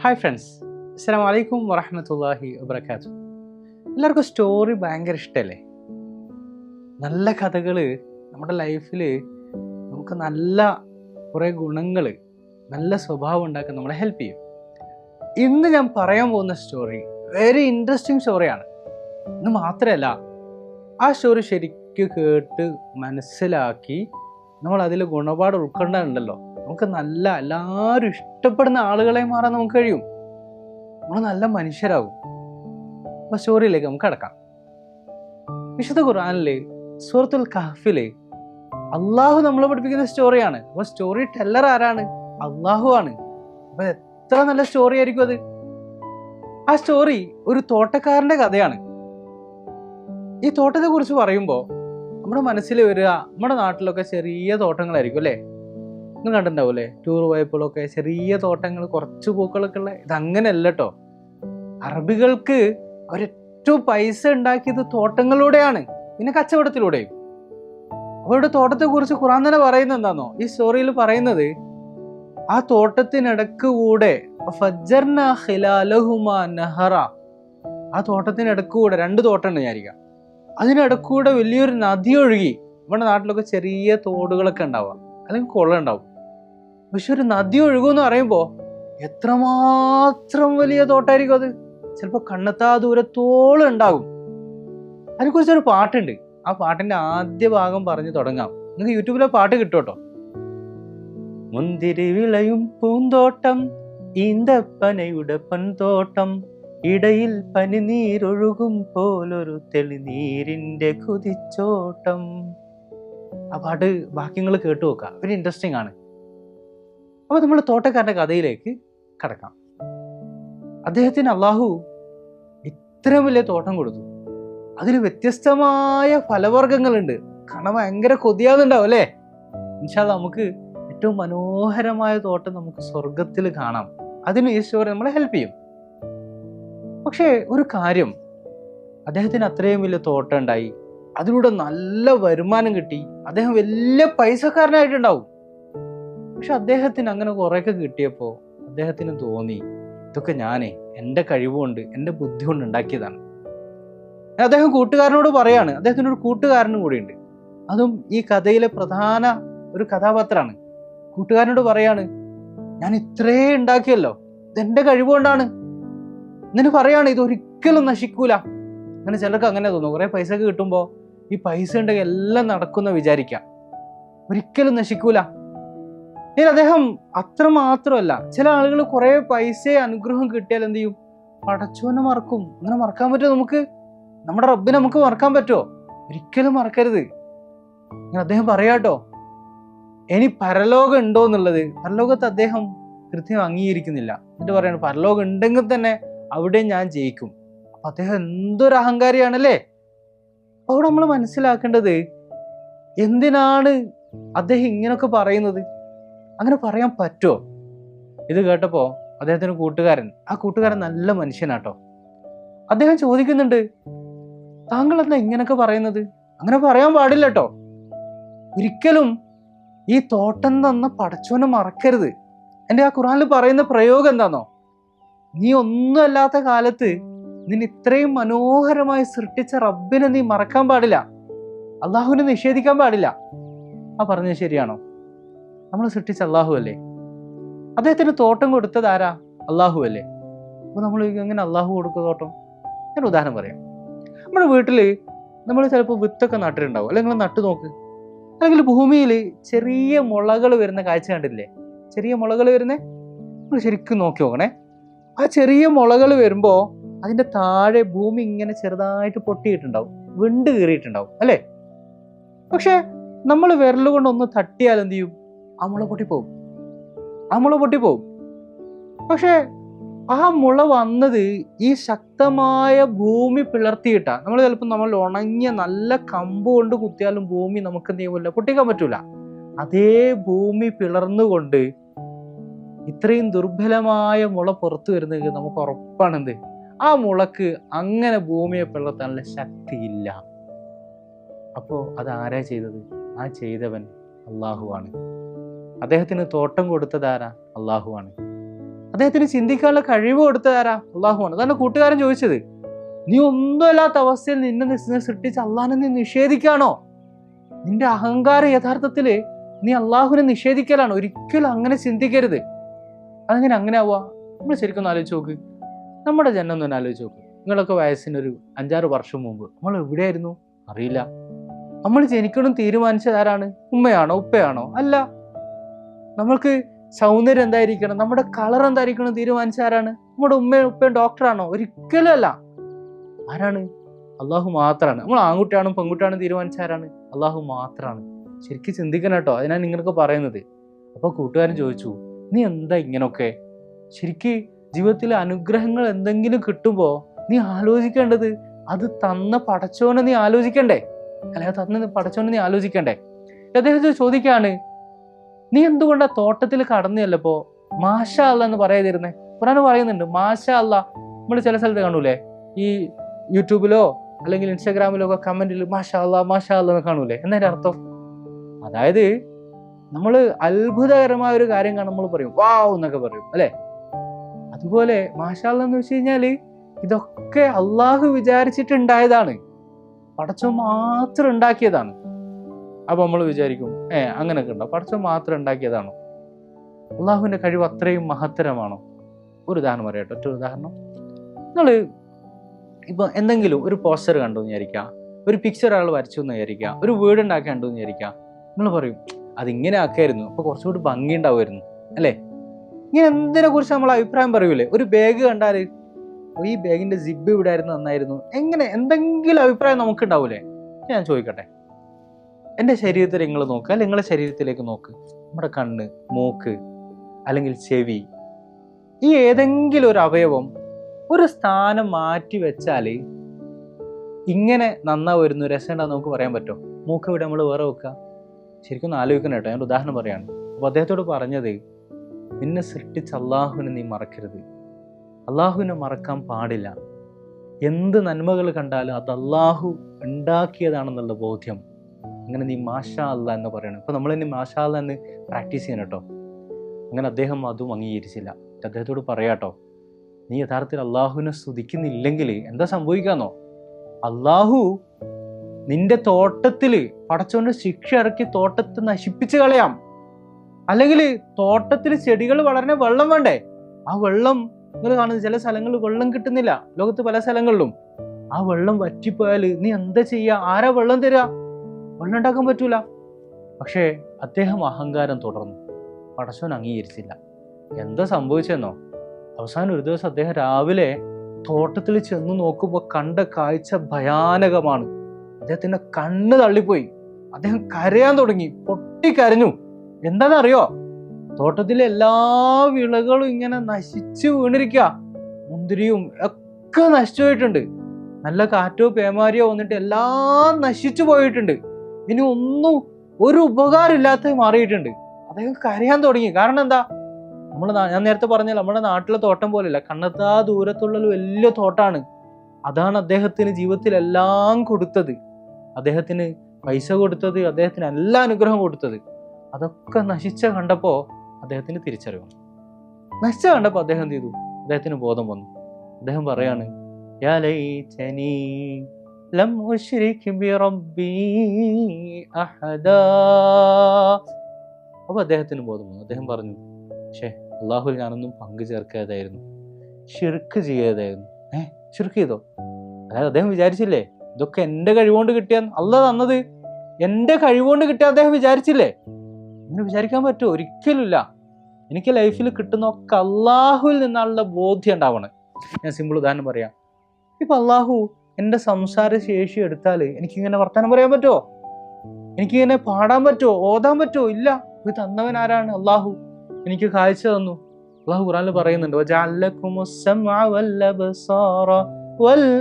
Hi friends അസ്സാം വലൈക്കും വറഹമത്തല്ലാഹി വബർക്കാത്തു എല്ലാവർക്കും സ്റ്റോറി ഭയങ്കര ഇഷ്ടമല്ലേ നല്ല കഥകൾ നമ്മുടെ ലൈഫിൽ നമുക്ക് നല്ല കുറേ ഗുണങ്ങൾ നല്ല സ്വഭാവം ഉണ്ടാക്കാൻ നമ്മളെ ഹെൽപ്പ് ചെയ്യും. ഇന്ന് ഞാൻ പറയാൻ പോകുന്ന സ്റ്റോറി വെരി ഇൻട്രസ്റ്റിംഗ് സ്റ്റോറിയാണ് ഇന്ന് മാത്രമല്ല ആ സ്റ്റോറി ശരിക്കും കേട്ട് മനസ്സിലാക്കി നമ്മൾ അതിൽ ഗുണപാട് ഉൾക്കൊണ്ടാനുണ്ടല്ലോ നമുക്ക് നല്ല എല്ലാവരും ഇഷ്ടപ്പെടുന്ന ആളുകളെ മാറാൻ നമുക്ക് കഴിയും. നമ്മൾ നല്ല മനുഷ്യരാകും അപ്പൊ സ്റ്റോറിയിലേക്ക് നമുക്ക് കിടക്കാം. വിശുദ്ധ ഖുർആാനിലെ സൂറത്തുൽ കഹഫിലെ അള്ളാഹു നമ്മളെ പഠിപ്പിക്കുന്ന സ്റ്റോറിയാണ്. അപ്പൊ സ്റ്റോറി ടെല്ലർ ആരാണ്? അള്ളാഹു ആണ്. അപ്പൊ എത്ര നല്ല സ്റ്റോറി ആയിരിക്കും അത്? ആ സ്റ്റോറി ഒരു തോട്ടക്കാരന്റെ കഥയാണ്. ഈ തോട്ടത്തെ കുറിച്ച് പറയുമ്പോൾ നമ്മുടെ മനസ്സിൽ വരിക നമ്മുടെ നാട്ടിലൊക്കെ ചെറിയ തോട്ടങ്ങളായിരിക്കും അല്ലേ? നിങ്ങൾ കണ്ടിട്ടുണ്ടാവും അല്ലേ ടൂർ പോയപ്പോഴൊക്കെ ചെറിയ തോട്ടങ്ങൾ കുറച്ച് പൂക്കളൊക്കെ ഉള്ള ഇത് അങ്ങനെയല്ല കേട്ടോ അറബികൾക്ക് അവരേറ്റവും പൈസ ഉണ്ടാക്കിയത് തോട്ടങ്ങളിലൂടെയാണ് പിന്നെ കച്ചവടത്തിലൂടെയും. അവരുടെ തോട്ടത്തെക്കുറിച്ച് ഖുറാൻ തന്നെ പറയുന്നത് എന്താണോ ഈ സ്റ്റോറിയിൽ പറയുന്നത് ആ തോട്ടത്തിനിടക്ക് കൂടെ നഹറ. ആ തോട്ടത്തിനിടക്ക് കൂടെ രണ്ട് തോട്ടം ഉണ്ട് വിചാരിക്കാം. അതിനിടക്കൂടെ വലിയൊരു നദി ഒഴുകി നമ്മുടെ നാട്ടിലൊക്കെ ചെറിയ തോടുകളൊക്കെ ഉണ്ടാവുക. അല്ലെങ്കിൽ കുളം ഉണ്ടാവും. പക്ഷെ ഒരു നദി ഒഴുകുമെന്ന് പറയുമ്പോൾ എത്രമാത്രം വലിയ തോട്ടായിരിക്കും അത്? ചിലപ്പോൾ കണ്ണെത്താ ദൂരത്തോളം ഉണ്ടാകും. അതിനെക്കുറിച്ചൊരു പാട്ടുണ്ട്. ആ പാട്ടിന്റെ ആദ്യ ഭാഗം പറഞ്ഞു തുടങ്ങാം. നിങ്ങൾക്ക് യൂട്യൂബിലെ പാട്ട് കിട്ടും കേട്ടോ മുന്തിരി വിളയും പൂന്തോട്ടം ഈന്തപ്പനയുടെ പൻതോട്ടം ഇടയിൽ പനിനീരൊഴുകും പോലൊരു തെളിനീരിന്റെ കുതിച്ചോട്ടം. ആ പാട്ട് ബാക്കി നിങ്ങൾ കേട്ടു നോക്കുക ഒരു ഇൻട്രസ്റ്റിംഗ് ആണ്. അപ്പൊ നമ്മൾ തോട്ടക്കാരന്റെ കഥയിലേക്ക് കടക്കാം. അദ്ദേഹത്തിന് അള്ളാഹു ഇത്ര വലിയ തോട്ടം കൊടുത്തു. അതിൽ വ്യത്യസ്തമായ ഫലവർഗങ്ങളുണ്ട്. കാരണം ഭയങ്കര കൊതിയാകുന്നുണ്ടാവും അല്ലേ? ഇൻഷാല്ല നമുക്ക് ഏറ്റവും മനോഹരമായ തോട്ടം നമുക്ക് സ്വർഗത്തിൽ കാണാം. അതിന് ഈശ്വരൻ നമ്മളെ ഹെൽപ്പ് ചെയ്യും. പക്ഷേ ഒരു കാര്യം. അദ്ദേഹത്തിന് അത്രയും വലിയ തോട്ടം ഉണ്ടായി. അതിലൂടെ നല്ല വരുമാനം കിട്ടി. അദ്ദേഹം വലിയ പൈസക്കാരനായിട്ടുണ്ടാവും. പക്ഷെ അദ്ദേഹത്തിന് അങ്ങനെ കുറേയൊക്കെ കിട്ടിയപ്പോൾ അദ്ദേഹത്തിന് തോന്നി ഇതൊക്കെ ഞാനേ എന്റെ കഴിവുകൊണ്ട് എന്റെ ബുദ്ധി കൊണ്ട് ഉണ്ടാക്കിയതാണ്. അദ്ദേഹം കൂട്ടുകാരനോട് പറയാണ് അദ്ദേഹത്തിനൊരു കൂട്ടുകാരനും കൂടിയുണ്ട്. അതും ഈ കഥയിലെ പ്രധാന ഒരു കഥാപാത്രമാണ്. കൂട്ടുകാരനോട് പറയാണ് ഞാൻ ഇത്രേ ഉണ്ടാക്കിയല്ലോ ഇതെന്റെ കഴിവുകൊണ്ടാണ്. എന്നിട്ട് പറയാണ് ഇത് ഒരിക്കലും നശിക്കൂല. അങ്ങനെ ചിലർക്ക് അങ്ങനെ തോന്നും കുറെ പൈസ കിട്ടുമ്പോൾ ഈ പൈസ ഉണ്ടെങ്കിൽ എല്ലാം നടക്കുന്ന വിചാരിക്കാം. ഒരിക്കലും നശിക്കൂല. ഇനി അദ്ദേഹം അത്ര മാത്രമല്ല ചില ആളുകൾ കുറെ പൈസ അനുഗ്രഹം കിട്ടിയാൽ എന്ത് ചെയ്യും? പടച്ചോനെ മറക്കും. അങ്ങനെ മറക്കാൻ പറ്റുമോ നമുക്ക്? നമ്മുടെ റബ്ബിനെ നമുക്ക് മറക്കാൻ പറ്റുമോ? ഒരിക്കലും മറക്കരുത്. ഇങ്ങനെ അദ്ദേഹം പറയാട്ടോ ഇനി പരലോകം ഉണ്ടോ എന്നുള്ളത്? പരലോകത്ത് അദ്ദേഹം കൃത്യം അംഗീകരിക്കുന്നില്ല. എന്നിട്ട് പറയാണ് പരലോകം ഉണ്ടെങ്കിൽ തന്നെ അവിടെ ഞാൻ ജയിക്കും. അപ്പൊ അദ്ദേഹം എന്തൊരു അഹങ്കാരിയാണല്ലേ? അവിടെ നമ്മൾ മനസ്സിലാക്കേണ്ടത് എന്തിനാണ് അദ്ദേഹം ഇങ്ങനൊക്കെ പറയുന്നത്? അങ്ങനെ പറയാൻ പറ്റുമോ ഇത് കേട്ടപ്പോൾ അദ്ദേഹത്തിന് കൂട്ടുകാരൻ ആ കൂട്ടുകാരൻ നല്ല മനുഷ്യനാട്ടോ. അദ്ദേഹം ചോദിക്കുന്നുണ്ട് താങ്കൾ എന്താ ഇങ്ങനൊക്കെ പറയുന്നത്? അങ്ങനെ പറയാൻ പാടില്ല കേട്ടോ ഒരിക്കലും ഈ തോട്ടം തന്ന പടച്ചോനെ മറക്കരുത്. എന്റെ ആ ഖുറാനിൽ പറയുന്ന പ്രയോഗം എന്താണോ നീ ഒന്നും അല്ലാത്ത കാലത്ത് നിന്നെ ഇത്രയും മനോഹരമായി സൃഷ്ടിച്ച റബ്ബിനെ നീ മറക്കാൻ പാടില്ല. അള്ളാഹുവിനെ നിഷേധിക്കാൻ പാടില്ല. ആ പറഞ്ഞത് ശരിയാണോ? നമ്മൾ സൃഷ്ടിച്ച അള്ളാഹു അല്ലേ? അദ്ദേഹത്തിന് തോട്ടം കൊടുത്തത് ആരാ? അള്ളാഹു അല്ലേ? അപ്പോൾ നമ്മൾ എങ്ങനെ അള്ളാഹു കൊടുക്കുക തോട്ടം? ഞാൻ ഉദാഹരണം പറയാം. നമ്മുടെ വീട്ടിൽ നമ്മൾ ചിലപ്പോൾ വിത്തൊക്കെ നട്ടിട്ടുണ്ടാവും. അല്ലെങ്കിൽ നട്ടു നോക്ക്. അല്ലെങ്കിൽ ഭൂമിയിൽ ചെറിയ മുളകൾ വരുന്ന കാഴ്ച കണ്ടില്ലേ ചെറിയ മുളകൾ വരുന്നേ? നമ്മൾ ശരിക്കും നോക്കി നോക്കണേ. ആ ചെറിയ മുളകൾ വരുമ്പോൾ അതിന്റെ താഴെ ഭൂമി ഇങ്ങനെ ചെറുതായിട്ട് പൊട്ടിയിട്ടുണ്ടാവും. വിണ്ട് കീറിയിട്ടുണ്ടാവും. അല്ലേ? പക്ഷേ നമ്മൾ വിരലുകൊണ്ട് ഒന്ന് തട്ടിയാൽ എന്ത് ചെയ്യും? ആ മുള പൊട്ടിപ്പോവും. ആ മുള പൊട്ടിപ്പോവും. പക്ഷെ ആ മുള വന്നത് ഈ ശക്തമായ ഭൂമി പിളർത്തിയിട്ട. നമ്മൾ ചിലപ്പോൾ നമ്മൾ ഉണങ്ങിയ നല്ല കമ്പ് കൊണ്ട് കുത്തിയാലും ഭൂമി നമുക്ക് ചെയ്യില്ല പൊട്ടിക്കാൻ പറ്റൂല. അതേ ഭൂമി പിളർന്നുകൊണ്ട് ഇത്രയും ദുർബലമായ മുള പുറത്തു വരുന്നത് നമുക്ക് ഉറപ്പാണെന്ത്? ആ മുളക്ക് അങ്ങനെ ഭൂമിയെ പിളർത്താനുള്ള ശക്തിയില്ല. അപ്പോൾ അത് ആരാ ചെയ്തത്? ആ ചെയ്തവൻ അള്ളാഹുവാണ് അദ്ദേഹത്തിന് തോട്ടം കൊടുത്തതാരാ അള്ളാഹുവാണ്. അദ്ദേഹത്തിന് ചിന്തിക്കാനുള്ള കഴിവ് കൊടുത്തതാരാ അള്ളാഹുവാണ്. അതാണ് കൂട്ടുകാരൻ ചോദിച്ചത്. നീ ഒന്നുമല്ലാത്ത അവസ്ഥയിൽ നിന്നെ നി- സൃഷ്ടിച്ച അള്ളാഹിനെ നീ നിഷേധിക്കാണോ നിന്റെ അഹങ്കാരം യഥാർത്ഥത്തിൽ നീ അള്ളാഹുവിനെ നിഷേധിക്കലാണ്. ഒരിക്കലും അങ്ങനെ ചിന്തിക്കരുത്. അതെങ്ങനെ അങ്ങനെ ആവുക? നമ്മൾ ശരിക്കും ഒന്ന് ആലോചിച്ച് നോക്ക്. നമ്മുടെ ജന്മം ഒന്ന് ആലോചിച്ച് നോക്ക്. നിങ്ങളൊക്കെ വയസ്സിന് ഒരു അഞ്ചാറ് വർഷം മുമ്പ് നമ്മൾ എവിടെയായിരുന്നു? അറിയില്ല. നമ്മൾ ജനിക്കണം തീരുമാനിച്ചത് ആരാണ്? ഉമ്മയാണോ? ഉപ്പയാണോ? അല്ല. നമ്മൾക്ക് സൗന്ദര്യം എന്തായിരിക്കണം? നമ്മുടെ കളർ എന്തായിരിക്കണം തീരുമാനിച്ച ആരാണ്? നമ്മുടെ ഉമ്മയും ഉപ്പയും ഡോക്ടറാണോ ഒരിക്കലും അല്ല. ആരാണ്? അള്ളാഹു മാത്രമാണ് നമ്മൾ ആൺകുട്ടിയാണോ പെൺകുട്ടിയാണോ തീരുമാനിച്ച ആരാണ്? അള്ളാഹു മാത്രമാണ് ശരിക്കും ചിന്തിക്കണം കേട്ടോ. അതിനാണ് നിങ്ങൾക്ക് പറയുന്നത്. അപ്പൊ കൂട്ടുകാരൻ ചോദിച്ചു നീ എന്താ ഇങ്ങനൊക്കെ? ശരിക്ക് ജീവിതത്തിലെ അനുഗ്രഹങ്ങൾ എന്തെങ്കിലും കിട്ടുമ്പോ നീ ആലോചിക്കേണ്ടത് അത് തന്ന പടച്ചോനെ നീ ആലോചിക്കണ്ടേ? അല്ലെ തന്ന പടച്ചോനെ നീ ആലോചിക്കണ്ടേ? അദ്ദേഹത്തെ ചോദിക്കാണ് നീ എന്തുകൊണ്ടാ തോട്ടത്തിൽ കടന്നല്ലപ്പോ മാഷ അല്ല എന്ന് പറയാതിരുന്നേ ഖുറാൻ പറയുന്നുണ്ട് മാഷ അല്ല നമ്മൾ ചില സ്ഥലത്ത് കാണൂലേ? ഈ യൂട്യൂബിലോ അല്ലെങ്കിൽ ഇൻസ്റ്റാഗ്രാമിലോ ഒക്കെ കമന്റിൽ മാഷ അല്ല മാഷ അല്ല എന്ന് കാണൂലേ? എന്നതിന്റെ അർത്ഥം? അതായത് നമ്മൾ അത്ഭുതകരമായ ഒരു കാര്യം കാണുമ്പോൾ പറയും വാവ് എന്നൊക്കെ പറയും അല്ലെ? അതുപോലെ മാഷ അല്ല എന്ന് വെച്ച് കഴിഞ്ഞാൽ ഇതൊക്കെ അള്ളാഹു വിചാരിച്ചിട്ടുണ്ടായതാണ്. പടച്ചോ മാത്രം ഉണ്ടാക്കിയതാണ്. അപ്പൊ നമ്മൾ വിചാരിക്കും ഏ അങ്ങനെയൊക്കെ ഉണ്ടോ? പടച്ചോ മാത്രം ഉണ്ടാക്കിയതാണോ? അള്ളാഹുവിന്റെ കഴിവ് അത്രയും മഹത്തരമാണോ? ഒരു ഉദാഹരണം പറയട്ടെ ഒറ്റ ഉദാഹരണം. നിങ്ങൾ ഇപ്പൊ എന്തെങ്കിലും ഒരു പോസ്റ്റർ കണ്ടു എന്ന് വിചാരിക്കുക ഒരു പിക്ചർ ആൾ വരച്ചു എന്ന് വിചാരിക്കുക ഒരു വീട് ഉണ്ടാക്കി കണ്ടു എന്ന് വിചാരിക്കുക നിങ്ങൾ പറയും അതിങ്ങനെ ആക്കായിരുന്നു. അപ്പൊ കുറച്ചുകൂടി ഭംഗി ഉണ്ടാവുമായിരുന്നു. അല്ലേ? ഇങ്ങനെ എന്തിനെ കുറിച്ച് നമ്മൾ അഭിപ്രായം പറയൂലേ? ഒരു ബാഗ് കണ്ടാൽ "ഓ, ഈ ബാഗിന്റെ സിബ് ഇവിടെ ആയിരുന്നു നന്നായിരുന്നു. എങ്ങനെ എന്തെങ്കിലും അഭിപ്രായം നമുക്ക് ഉണ്ടാവൂലേ ഞാൻ ചോദിക്കട്ടെ. എന്റെ ശരീരത്തിൽ നിങ്ങൾ നോക്കുക അല്ലെങ്കിൽ നിങ്ങളെ ശരീരത്തിലേക്ക് നോക്ക്. നമ്മുടെ കണ്ണ് മൂക്ക് അല്ലെങ്കിൽ ചെവി ഈ ഏതെങ്കിലും ഒരു അവയവം ഒരു സ്ഥാനം മാറ്റി വെച്ചാൽ ഇങ്ങനെ നന്നാവുമായിരുന്നു രസം ഉണ്ടാവും നമുക്ക് പറയാൻ പറ്റുമോ? മൂക്ക് ഇവിടെ നമ്മൾ വേറെ വെക്കുക ശരിക്കും ആലോചിക്കണം കേട്ടോ ഞാൻ ഉദാഹരണം പറയാണ്. അപ്പോൾ അദ്ദേഹത്തോട് പറഞ്ഞത് നിന്നെ സൃഷ്ടിച്ച അള്ളാഹുവിനെ നീ മറക്കരുത്. അള്ളാഹുവിനെ മറക്കാൻ പാടില്ല. എന്ത് നന്മകൾ കണ്ടാലും അത് അള്ളാഹു ഉണ്ടാക്കിയതാണെന്നുള്ള ബോധ്യം അങ്ങനെ നീ മാഷാ അല്ല എന്ന് പറയണം. ഇപ്പൊ നമ്മൾ ഇനി മാഷാ അല്ല എന്ന് പ്രാക്ടീസ് ചെയ്യണം കേട്ടോ അങ്ങനെ അദ്ദേഹം അതും അംഗീകരിച്ചില്ല. അദ്ദേഹത്തോട് പറയാട്ടോ നീ യഥാർത്ഥത്തിൽ അള്ളാഹുവിനെ സ്തുതിക്കുന്നില്ലെങ്കിൽ എന്താ സംഭവിക്കാന്നോ? അള്ളാഹു നിന്റെ തോട്ടത്തിൽ പടച്ചോന്റെ ശിക്ഷ ഇറക്കി തോട്ടത്തെ നശിപ്പിച്ച് കളയാം. അല്ലെങ്കിൽ തോട്ടത്തിൽ ചെടികൾ വളരണ വെള്ളം വേണ്ടേ? ആ വെള്ളം നിങ്ങൾ കാണുന്നത് ചില സ്ഥലങ്ങളിൽ വെള്ളം കിട്ടുന്നില്ല. ലോകത്ത് പല സ്ഥലങ്ങളിലും. ആ വെള്ളം വറ്റിപ്പോയാൽ നീ എന്താ ചെയ്യുക ആരാ വെള്ളം തരിക വെള്ളം ഉണ്ടാക്കാൻ പറ്റൂല. പക്ഷേ അദ്ദേഹം അഹങ്കാരം തുടർന്നു. പടശോൻ അംഗീകരിച്ചില്ല. എന്താ സംഭവിച്ചെന്നോ? അവസാനം ഒരു ദിവസം അദ്ദേഹം രാവിലെ തോട്ടത്തിൽ ചെന്ന് നോക്കുമ്പോൾ കണ്ട കാഴ്ച ഭയാനകമാണ്. അദ്ദേഹത്തിന്റെ കണ്ണ് തള്ളിപ്പോയി. അദ്ദേഹം കരയാൻ തുടങ്ങി. പൊട്ടിക്കരഞ്ഞു. എന്താണെന്നറിയോ? തോട്ടത്തിലെ എല്ലാ വിളകളും ഇങ്ങനെ നശിച്ചു വീണിരിക്കുക. മുന്തിരിയും ഒക്കെ നശിച്ചു പോയിട്ടുണ്ട്. നല്ല കാറ്റോ പേമാരിയോ വന്നിട്ട് എല്ലാം നശിച്ചു പോയിട്ടുണ്ട്. ഇനി ഒന്നും ഒരു ഉപകാരമില്ലാത്ത മാറിയിട്ടുണ്ട്. അദ്ദേഹം കരയാൻ തുടങ്ങി. കാരണം എന്താ? നമ്മൾ ഞാൻ നേരത്തെ പറഞ്ഞ നമ്മുടെ നാട്ടിലെ തോട്ടം പോലെയല്ല. കണ്ണെത്താ ദൂരത്തുള്ള വലിയ തോട്ടാണ്. അതാണ് അദ്ദേഹത്തിന് ജീവിതത്തിൽ എല്ലാം കൊടുത്തത്. അദ്ദേഹത്തിന് പൈസ കൊടുത്തത് അദ്ദേഹത്തിന് എല്ലാ അനുഗ്രഹം കൊടുത്തത്. അതൊക്കെ നശിച്ച കണ്ടപ്പോൾ അദ്ദേഹത്തിന് തിരിച്ചറിവ് നശിച്ച കണ്ടപ്പോൾ അദ്ദേഹം എന്ത് ചെയ്തു? അദ്ദേഹത്തിന് ബോധം വന്നു. അദ്ദേഹം പറയാണ് "യാ ലൈതനീ ലം أشرك بربي أحدا. അപ്പൊ അദ്ദേഹത്തിന് ബോധം വന്നു അദ്ദേഹം പറഞ്ഞു പക്ഷേ അള്ളാഹുൽ ഞാനൊന്നും പങ്കു ചേർക്കാതായിരുന്നു. ഷിർക്ക് ചെയ്യാതായിരുന്നു. ഏ ഷിർക്ക് ചെയ്തോ? അതായത് അദ്ദേഹം വിചാരിച്ചില്ലേ ഇതൊക്കെ എന്റെ കഴിവുകൊണ്ട് കിട്ടിയ അല്ല തന്നത്. എന്റെ കഴിവുകൊണ്ട് കിട്ടിയ അദ്ദേഹം വിചാരിച്ചില്ലേ? അങ്ങനെ വിചാരിക്കാൻ പറ്റുമോ ഒരിക്കലുമില്ല. എനിക്ക് ലൈഫിൽ കിട്ടുന്ന ഒക്കെ അള്ളാഹുവിൽ നിന്നുള്ള ബോധ്യം ഉണ്ടാവണം ഞാൻ സിമ്പിൾ ഉദാഹരണം പറയാം. ഇപ്പൊ അള്ളാഹു എന്റെ സംസാര ശേഷി എടുത്താൽ എനിക്കിങ്ങനെ വർത്തമാനം പറയാൻ പറ്റുമോ എനിക്കിങ്ങനെ പാടാൻ പറ്റുമോ ഓതാൻ പറ്റുമോ ഇല്ല. ഇത് തന്നവൻ ആരാണ്? അള്ളാഹു. എനിക്ക് കാഴ്ച തന്നു. അള്ളാഹു ഖുറാനിൽ പറയുന്നുണ്ട് "വജഅലക്കുമുസ് സമഅ വൽ അബ്സാറ വൽ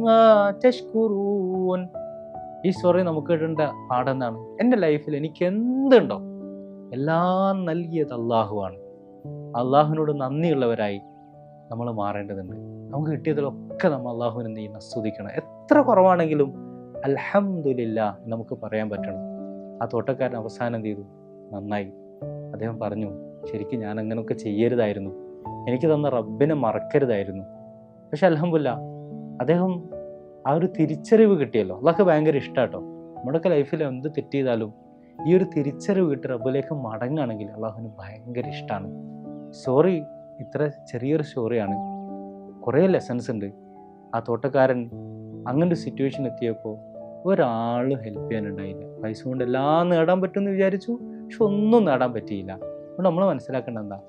മാ തഷ്കുറൂൻ ഈ സ്റ്റോറി നമുക്ക് ഇടേണ്ട പാടെന്നാണ് എന്റെ ലൈഫിൽ എനിക്ക് എന്തുണ്ടോ? എല്ലാം നൽകിയത് അള്ളാഹുവാണ് അള്ളാഹുവിനോട് നന്ദിയുള്ളവരായി. നമ്മൾ മാറേണ്ടതുണ്ട്. നമുക്ക് കിട്ടിയതിലൊക്കെ നമ്മൾ അള്ളാഹുവിനെ നീ ആസ്വദിക്കണം. എത്ര കുറവാണെങ്കിലും അൽഹംദുലില്ല നമുക്ക് പറയാൻ പറ്റണം. ആ തോട്ടക്കാരൻ അവസാനം എന്ത് ചെയ്തു? നന്നായി. അദ്ദേഹം പറഞ്ഞു ശരിക്കും ഞാൻ അങ്ങനെയൊക്കെ ചെയ്യരുതായിരുന്നു. എനിക്ക് തന്ന റബ്ബിനെ മറക്കരുതായിരുന്നു. പക്ഷെ അലഹമില്ല അദ്ദേഹം ആ ഒരു തിരിച്ചറിവ് കിട്ടിയല്ലോ. അതൊക്കെ ഭയങ്കര ഇഷ്ടാട്ടോ. നമ്മുടെയൊക്കെ ലൈഫിൽ എന്ത് തെറ്റ് ചെയ്താലും ഈ ഒരു തിരിച്ചറിവ് കിട്ടി റബ്ബിലേക്ക് മടങ്ങുകയാണെങ്കിൽ അള്ളാഹുവിന് ഭയങ്കര ഇഷ്ടമാണ് സ്റ്റോറി ഇത്ര ചെറിയൊരു സ്റ്റോറിയാണ് കുറേ ലെസൺസ് ഉണ്ട്. ആ തോട്ടക്കാരൻ അങ്ങനെ ഒരു സിറ്റുവേഷൻ എത്തിയപ്പോൾ ഒരാൾ ഹെൽപ്പ് ചെയ്യാനുണ്ടായില്ല. പൈസ കൊണ്ട് എല്ലാം നേടാൻ പറ്റുമെന്ന് വിചാരിച്ചു. പക്ഷെ ഒന്നും നേടാൻ പറ്റിയില്ല. അതുകൊണ്ട് നമ്മൾ മനസ്സിലാക്കേണ്ട എന്താ?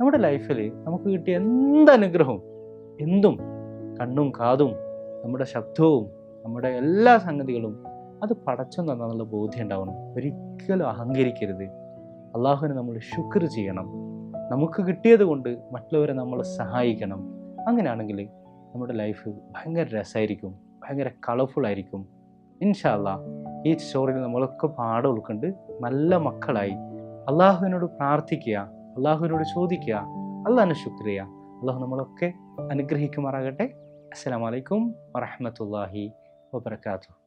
നമ്മുടെ ലൈഫിൽ നമുക്ക് കിട്ടിയ എന്ത് അനുഗ്രഹവും എന്തും കണ്ണും കാതും നമ്മുടെ ശബ്ദവും നമ്മുടെ എല്ലാ സംഗതികളും അത് പടച്ചു തന്നുള്ള ബോധ്യം ഉണ്ടാവണം. ഒരിക്കലും അഹങ്കരിക്കരുത്. അള്ളാഹുവിനെ നമ്മൾ ശുക്ർ ചെയ്യണം. നമുക്ക് കിട്ടിയത് കൊണ്ട് മറ്റുള്ളവരെ നമ്മൾ സഹായിക്കണം. അങ്ങനെയാണെങ്കിൽ നമ്മുടെ ലൈഫ് ഭയങ്കര രസമായിരിക്കും ഭയങ്കര കളർഫുൾ ആയിരിക്കും. ഇൻഷാല്ല ഈ സ്റ്റോറിയിൽ നമ്മളൊക്കെ പാഠം ഉൾക്കൊണ്ട് നല്ല മക്കളായി. അള്ളാഹുവിനോട് പ്രാർത്ഥിക്കുക അള്ളാഹുവിനോട് ചോദിക്കുക അള്ളാഹിനെ ശുക്രിയ അള്ളാഹു നമ്മളൊക്കെ അനുഗ്രഹിക്കുമാറാകട്ടെ. അസ്സാം വലൈക്കും വറഹമത്തല്ലാഹി വബർക്കാത്തു